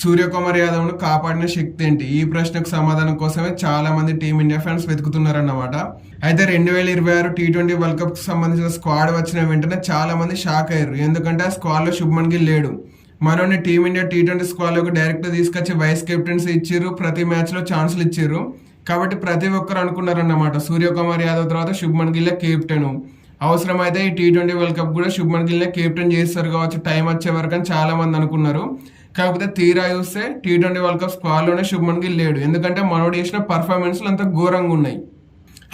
సూర్యకుమార్ యాదవ్ను కాపాడిన శక్తి ఏంటి? ఈ ప్రశ్నకు సమాధానం కోసమే చాలా మంది టీమిండియా ఫ్యాన్స్ వెతుకుతున్నారన్నమాట. అయితే రెండు వేల ఇరవై ఆరు టీ ట్వంటీ వరల్డ్ కప్ సంబంధించిన స్క్వాడ్ వచ్చిన వెంటనే చాలా మంది షాక్ అయ్యారు. ఎందుకంటే ఆ స్క్వాడ్లో శుభ్మన్ గిల్ లేడు. మనోని టీమిండియా టీ ట్వంటీ స్క్వాడ్లోకి డైరెక్ట్ తీసుకొచ్చి వైస్ కెప్టెన్స్ ఇచ్చారు. ప్రతి మ్యాచ్లో ఛాన్సులు ఇచ్చారు. కాబట్టి ప్రతి ఒక్కరు అనుకున్నారన్నమాట. సూర్యకుమార్ యాదవ్ తర్వాత శుభ్మన్ గిల్లే కెప్టెన్ అవసరమైతే ఈ టీ ట్వంటీ వరల్డ్ కప్ కూడా శుభ్మన్ గిల్నే కెప్టెన్ చేస్తారు కావచ్చు. టైం వచ్చే వరకు అని చాలా మంది అనుకున్నారు. కాకపోతే తీరా చూస్తే టీ ట్వంటీ వరల్డ్ కప్ స్క్వాడ్లోనే శుభ్మన్ గిల్ లేడు. ఎందుకంటే మనోడు చేసిన పర్ఫార్మెన్స్లు అంత ఘోరంగా ఉన్నాయి.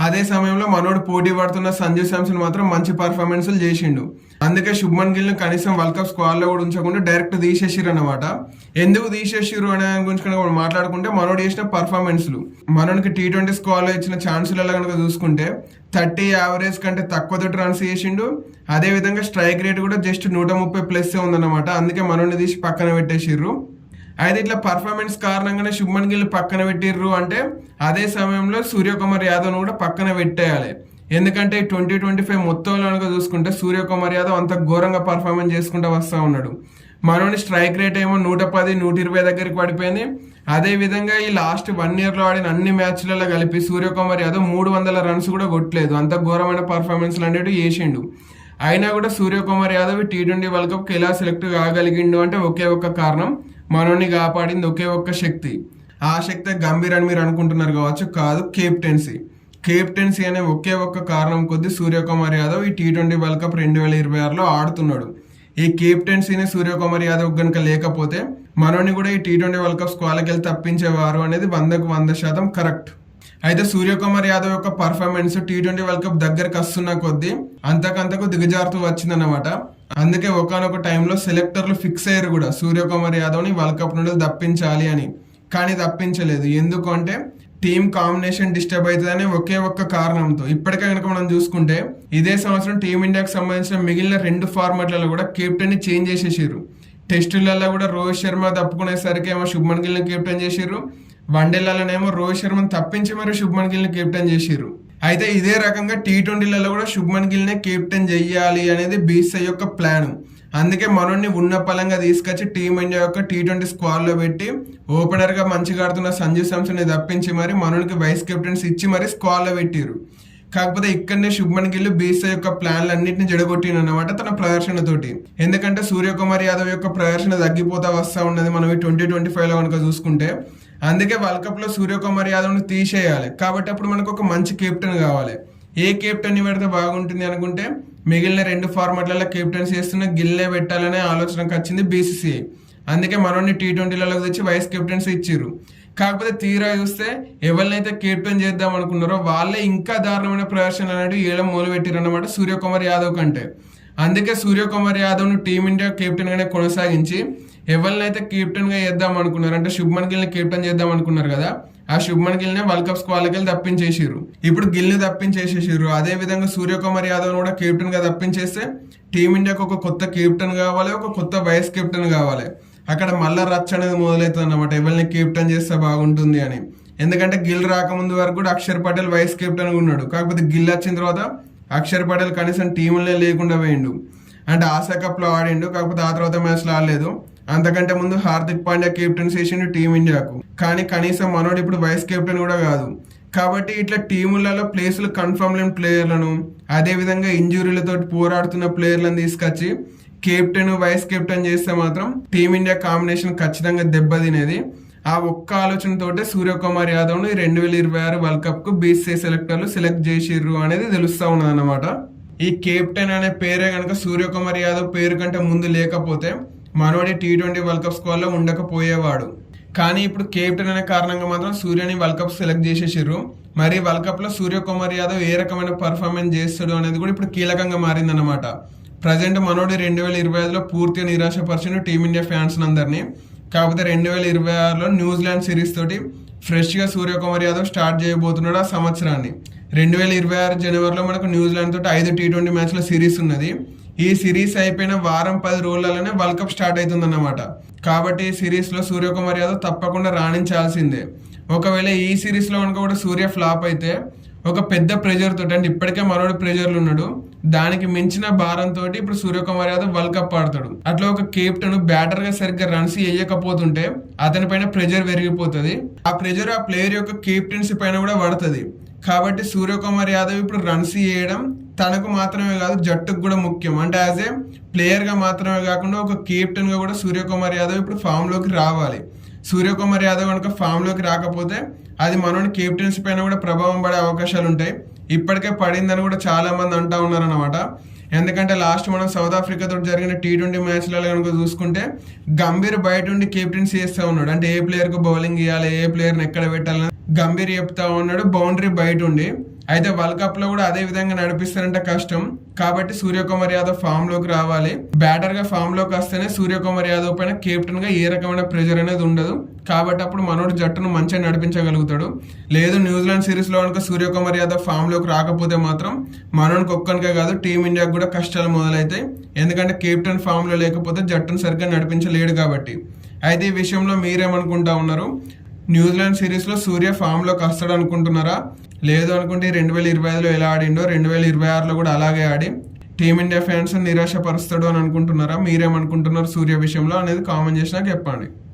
అదే సమయంలో మనోడు పోటీ పడుతున్న సంజు శాంసన్ మాత్రం మంచి పర్ఫార్మెన్స్లు చేసిండు. అందుకే శుభ్మన్ గిల్ను కనీసం వరల్డ్ కప్ స్క్వాడ్లో కూడా ఉంచకుండా డైరెక్ట్ తీసేసిరు అనమాట ఎందుకు తీసేసిరు అనే దాని గురించి కనుక మాట్లాడుకుంటే మనోడు చేసిన పర్ఫార్మెన్స్లు. మనోడికి టీ ట్వంటీ స్క్వాడ్లో ఇచ్చిన ఛాన్సులలో కనుక చూసుకుంటే థర్టీ యావరేజ్ కంటే తక్కువతో రన్స్ చేసిండు. అదే విధంగా స్ట్రైక్ రేట్ కూడా జస్ట్ నూట ముప్పై ప్లస్ ఉందన్నమాట. అందుకే మనోడిని తీసి పక్కన పెట్టేసిర్రు. అయితే ఇట్లా పర్ఫార్మెన్స్ కారణంగానే శుభ్మన్ గిల్ పక్కన పెట్టిర్రు అంటే అదే సమయంలో సూర్యకుమార్ యాదవ్ను కూడా పక్కన పెట్టేయాలి. ఎందుకంటే ట్వంటీ ట్వంటీ ఫైవ్ మొత్తంలో కనుక చూసుకుంటే సూర్యకుమార్ యాదవ్ అంత ఘోరంగా పర్ఫార్మెన్స్ చేసుకుంటూ వస్తూ ఉన్నాడు. మనోని స్ట్రైక్ రేట్ ఏమో నూట పది నూట ఇరవై దగ్గరికి పడిపోయింది. అదే విధంగా ఈ లాస్ట్ వన్ ఇయర్లో ఆడిన అన్ని మ్యాచ్లలో కలిపి సూర్యకుమార్ యాదవ్ మూడు వందల రన్స్ కూడా కొట్టలేదు. అంత ఘోరమైన పర్ఫార్మెన్స్ అనేవి చేసిండు. అయినా కూడా Suryakumar Yadav T twenty world కప్కి ఎలా సెలెక్ట్ కాగలిగిండు అంటే ఒకే ఒక్క కారణం. మనోని కాపాడింది ఒకే ఒక్క శక్తి. ఆ శక్తి గంభీర్ అని మీరు అనుకుంటున్నారు కావచ్చు కాదు కేప్టెన్సీ. కేప్టెన్సీ అనే ఒకే ఒక్క కారణం కొద్ది సూర్యకుమార్ యాదవ్ ఈ టీ ట్వంటీ వరల్డ్ కప్ రెండు వేల ఇరవై ఆరులో ఆడుతున్నాడు. ఈ కేప్టెన్సీని సూర్యకుమార్ యాదవ్ కనుక లేకపోతే మనోని కూడా ఈ టీ ట్వంటీ వరల్డ్ కప్ స్క్వాడ్కి వెళ్ళి తప్పించేవారు అనేది వందకు వంద శాతం కరెక్ట్. అయితే సూర్యకుమార్ యాదవ్ యొక్క performance T twenty world cup దగ్గరకు వస్తున్న కొద్దీ అంతకంతకు దిగజారుతూ వచ్చిందన్నమాట. అందుకే ఒకనొక టైంలో సెలెక్టర్లు ఫిక్స్ అయ్యారు కూడా. సూర్యకుమార్ యాదవ్ని వరల్డ్ కప్ నుండి తప్పించాలి అని. కానీ తప్పించలేదు. ఎందుకు అంటే టీమ్ కాంబినేషన్ డిస్టర్బ్ అవుతుందనే ఒకే ఒక్క కారణంతో. ఇప్పటికే కనుక మనం చూసుకుంటే ఇదే సంవత్సరం టీమిండియాకి సంబంధించిన మిగిలిన రెండు ఫార్మాట్లలో కూడా కెప్టెన్ని చేంజ్ చేసేసారు. టెస్టులలో కూడా రోహిత్ శర్మ తప్పుకునేసరికి ఏమో శుభ్మన్ గిల్ని కెప్టెన్ చేసారు వన్డేలలోనేమో రోహిత్ శర్మను తప్పించి మరి శుభ్మన్ గిల్ని కెప్టెన్ చేసారు అయితే ఇదే రకంగా టీ ట్వంటీలలో కూడా శుభ్మన్ గిల్నే కెప్టెన్ చెయ్యాలి అనేది బీసీఐ యొక్క ప్లాన్. అందుకే మనోడిని ఉన్న పలంగా తీసుకొచ్చి టీమిండియా యొక్క టీ ట్వంటీ స్క్వాడ్లో పెట్టి ఓపెనర్గా మంచిగా ఆడుతున్న సంజు శాంసన్ తప్పించి మరి మనోనికి వైస్ కెప్టెన్స్ ఇచ్చి మరి స్క్వాడ్లో పెట్టారు. కాకపోతే ఇక్కడనే శుభ్మన్ గిల్ బీసీఐ యొక్క ప్లాన్లు అన్నింటిని జడగొట్టిన అనమాట తన ప్రదర్శనతోటి. ఎందుకంటే సూర్యకుమార్ యాదవ్ యొక్క ప్రదర్శన తగ్గిపోతా వస్తూ ఉన్నది మనం ఈ ట్వంటీ ట్వంటీ ఫైవ్లో కనుక చూసుకుంటే. అందుకే వరల్డ్ కప్లో సూర్యకుమార్ యాదవ్ను తీసేయాలి. కాబట్టి అప్పుడు మనకు ఒక మంచి కెప్టెన్ కావాలి. ఏ కెప్టెన్ పెడితే బాగుంటుంది అనుకుంటే మిగిలిన రెండు ఫార్మాట్లలో కెప్టెన్స్ చేస్తున్న గిల్లే పెట్టాలనే ఆలోచనకు వచ్చింది బీసీసీఐ అందుకే మనోని టీ ట్వంటీలలో తెచ్చి వైస్ కెప్టెన్స్ ఇచ్చారు కాకపోతే తీరా చూస్తే ఎవరినైతే కెప్టెన్ చేద్దాం అనుకున్నారో వాళ్ళే ఇంకా దారుణమైన ప్రదర్శన అనేది ఏడం మొదలు పెట్టారు అనమాట సూర్యకుమార్ యాదవ్ కంటే. అందుకే సూర్యకుమార్ యాదవ్ను టీమిండియా కెప్టెన్ గానే కొనసాగించి ఎవరినైతే కెప్టెన్గా చేద్దాం అనుకున్నారు అంటే శుభ్మన్ గిల్ని కెప్టెన్ చేద్దాం అనుకున్నారు కదా ఆ శుభ్మన్ గిల్ నే వరల్డ్ కప్ స్క్వాడ్కి వెళ్ళి ఇప్పుడు గిల్ని అదే విధంగా సూర్యకుమార్ యాదవ్ కూడా కెప్టెన్గా తప్పించేస్తే టీమిండియాకు ఒక కొత్త కెప్టెన్ కావాలి ఒక కొత్త వైస్ కెప్టెన్ కావాలి. అక్కడ మళ్ళా రచ్చ అనేది మొదలవుతుంది అనమాట ఎవరిని కెప్టెన్ చేస్తే బాగుంటుంది అని. ఎందుకంటే గిల్ రాకముందు వరకు కూడా అక్షర్ పటేల్ వైస్ కెప్టెన్ ఉన్నాడు. కాకపోతే గిల్ వచ్చిన తర్వాత అక్షర్ పటేల్ కనీసం టీంలే లేకుండా పోయిండు అంటే ఆశా కప్లో ఆడిండు కాకపోతే ఆ తర్వాత మ్యాచ్లో ఆడలేదు. అంతకంటే ముందు హార్దిక్ పాండ్యా కెప్టెన్ చేసిండు టీమిండియాకు కానీ కనీసం మనోడు ఇప్పుడు వైస్ కెప్టెన్ కూడా కాదు. కాబట్టి ఇట్లా టీములలో ప్లేసులు కన్ఫర్మ్ లేని ప్లేయర్లను అదే విధంగా ఇంజురీలతో పోరాడుతున్న ప్లేయర్లను తీసుకొచ్చి కెప్టెన్ వైస్ కెప్టెన్ చేస్తే మాత్రం టీమిండియా కాంబినేషన్ ఖచ్చితంగా దెబ్బతినేది. ఆ ఒక్క ఆలోచనతోటే సూర్యకుమార్ యాదవ్ను రెండు వేల ఇరవై ఆరు వరల్డ్ కప్కు సెలెక్టర్లు సెలెక్ట్ చేసిర్రు అనేది తెలుస్తూ ఉన్నది అనమాట ఈ కెప్టెన్ అనే పేరే కనుక సూర్యకుమార్ యాదవ్ పేరు కంటే ముందు లేకపోతే మనోడి టీ ట్వంటీ వరల్డ్ కప్ స్క్వాడ్లో ఉండకపోయేవాడు. కానీ ఇప్పుడు కెప్టెన్ అనే కారణంగా మాత్రం సూర్యని వరల్డ్ కప్ సెలెక్ట్ చేసేసారు మరి వరల్డ్ కప్లో సూర్యకుమార్ యాదవ్ ఏ రకమైన పర్ఫార్మెన్స్ చేస్తాడు అనేది కూడా ఇప్పుడు కీలకంగా మారిందన్నమాట. ప్రజెంట్ మనోడి రెండు వేల ఇరవై ఐదులో పూర్తిగా నిరాశపరిచిన టీమిండియా ఫ్యాన్స్ అందరినీ కాకపోతే రెండు వేల ఇరవై ఆరులో న్యూజిలాండ్ సిరీస్ తోటి ఫ్రెష్గా సూర్యకుమార్ యాదవ్ స్టార్ట్ చేయబోతున్నాడు ఆ సంవత్సరాన్ని. రెండు వేల ఇరవై ఆరు జనవరిలో మనకు న్యూజిలాండ్ తోటి ఐదు టీ ట్వంటీ మ్యాచ్ల సిరీస్ ఉన్నది. ఈ సిరీస్ అయిపోయిన వారం పది రోజులలోనే వరల్డ్ కప్ స్టార్ట్ అవుతుందన్నమాట. కాబట్టి ఈ సిరీస్లో సూర్యకుమార్ యాదవ్ తప్పకుండా రాణించాల్సిందే. ఒకవేళ ఈ సిరీస్లో కనుక కూడా సూర్య ఫ్లాప్ అయితే ఒక పెద్ద ప్రెజర్ తోటి అంటే ఇప్పటికే మనోడు ప్రెజర్లు ఉన్నాడు. దానికి మించిన భారంతో ఇప్పుడు సూర్యకుమార్ యాదవ్ వరల్డ్ కప్ ఆడతాడు. అట్లా ఒక కెప్టెన్ బ్యాటర్గా సరిగ్గా రన్స్ వేయకపోతుంటే అతని పైన ప్రెజర్ పెరిగిపోతుంది. ఆ ప్రెజర్ ఆ ప్లేయర్ యొక్క కెప్టెన్సీ పైన కూడా పడుతుంది. కాబట్టి సూర్యకుమార్ యాదవ్ ఇప్పుడు రన్స్ వేయడం తనకు మాత్రమే కాదు జట్టుకు కూడా ముఖ్యం. అంటే యాజ్ ఏ ప్లేయర్గా మాత్రమే కాకుండా ఒక కెప్టెన్గా కూడా సూర్యకుమార్ యాదవ్ ఇప్పుడు ఫామ్లోకి రావాలి. సూర్యకుమార్ యాదవ్ కనుక ఫామ్లోకి రాకపోతే అది మనోని కెప్టెన్సీ పైన కూడా ప్రభావం పడే అవకాశాలు ఉంటాయి. ఇప్పటికే పడిందని కూడా చాలామంది అంటూ అంటా ఉన్నారన్నమాట. ఎందుకంటే లాస్ట్ మనం సౌత్ ఆఫ్రికాతో జరిగిన టీ ట్వంటీ మ్యాచ్లలో కనుక చూసుకుంటే గంభీర్ బయట ఉండి కెప్టెన్సీ చేస్తూ ఉన్నాడు. అంటే ఏ ప్లేయర్కి బౌలింగ్ ఇవ్వాలి ఏ ప్లేయర్ని ఎక్కడ పెట్టాలని గంభీర్ చెప్తా ఉన్నాడు. బౌండరీ బయట ఉండి అయితే వరల్డ్ కప్లో కూడా అదే విధంగా నడిపిస్తారంటే కష్టం. కాబట్టి సూర్యకుమార్ యాదవ్ ఫామ్లోకి రావాలి. బ్యాటర్గా ఫామ్లోకి వస్తేనే సూర్యకుమార్ యాదవ్ పైన కెప్టెన్గా ఏ రకమైన ప్రెజర్ అనేది ఉండదు. కాబట్టి అప్పుడు మనోడు జట్టును మంచిగా నడిపించగలుగుతాడు. లేదు న్యూజిలాండ్ సిరీస్లో కనుక సూర్యకుమార్ యాదవ్ ఫామ్లోకి రాకపోతే మాత్రం మనోడికి ఒక్కనికే కాదు టీమిండియాకి కూడా కష్టాలు మొదలైతాయి. ఎందుకంటే కెప్టెన్ ఫామ్లో లేకపోతే జట్టును సరిగ్గా నడిపించలేడు కాబట్టి. అయితే ఈ విషయంలో మీరేమనుకుంటా ఉన్నారు? న్యూజిలాండ్ సిరీస్లో సూర్య ఫామ్లోకి వస్తాడు అనుకుంటున్నారా లేదు అనుకుంటే రెండు వేల ఇరవై ఐదులో ఎలా ఆడిండో రెండు వేల ఇరవై ఆరులో కూడా అలాగే ఆడి టీమిండియా ఫ్యాన్స్ నిరాశపరుస్తాడు అని అనుకుంటున్నారా? మీరేమనుకుంటున్నారు సూర్య విషయంలో అనేది కామెంట్ చేసినా చెప్పండి.